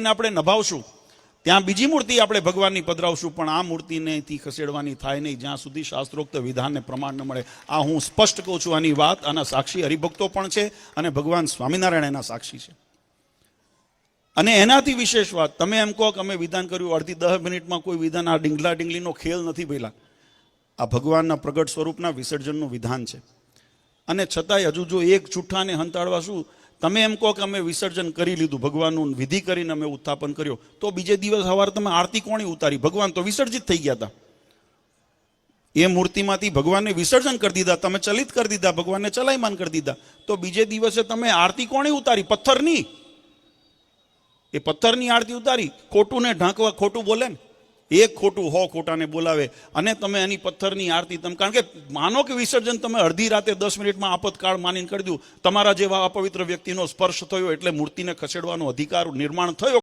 મૂર્તિને આપણે નભાવશું. ત્યાં બીજી મૂર્તિ આપણે ભગવાનની પધરાવશું, પણ આ મૂર્તિને અહીંથી ખસેડવાની થાય નહીં. જ્યાં સુધી શાસ્ત્રોક્ત વિધાનને પ્રમાણ ન મળે. આ હું સ્પષ્ટ કહું છું, આની વાત આના સાક્ષી હરિભક્તો પણ છે અને ભગવાન સ્વામિનારાયણ એના સાક્ષી છે. અને એનાથી વિશેષ વાત, તમે એમ કહો કે અમે વિધાન કર્યું, અડધી દસ મિનિટમાં કોઈ વિધાન આ ડીંગલા ડીંગલીનો ખેલ નથી પહેલાં આ ભગવાનના પ્રગટ સ્વરૂપના વિસર્જનનું વિધાન છે. અને છતાંય હજુ જો એક જૂઠાને હંતાડવા શું? તમે એમ કહો કે અમે વિસર્જન કરી લીધું, ભગવાનનું વિધિ કરીને અમે ઉત્થાપન કર્યો. તો બીજે દિવસ સવારે તમે આરતી કોણી ઉતારી? ભગવાન તો વિસર્જિત થઈ ગયા હતા એ મૂર્તિમાંથી ભગવાનને વિસર્જન કરી દીધા, તમે ચલિત કરી દીધા, ભગવાનને ચલાયમાન કરી દીધા. તો બીજે દિવસે તમે આરતી કોણી ઉતારી? પથ્થરની. એ પથ્થરની આરતી ઉતારી. ખોટું ને ઢાંકવા ખોટું બોલે ને. એક ખોટું હો ખોટાને બોલાવે અને તમે એની પથ્થરની આરતી તમે કારણ કે માનો કે વિસર્જન તમે અડધી રાતે દસ મિનિટમાં આપતકાળ માનીને કરી દઉં. તમારા જેવા અપવિત્ર વ્યક્તિનો સ્પર્શ થયો એટલે મૂર્તિને ખસેડવાનો અધિકાર નિર્માણ થયો.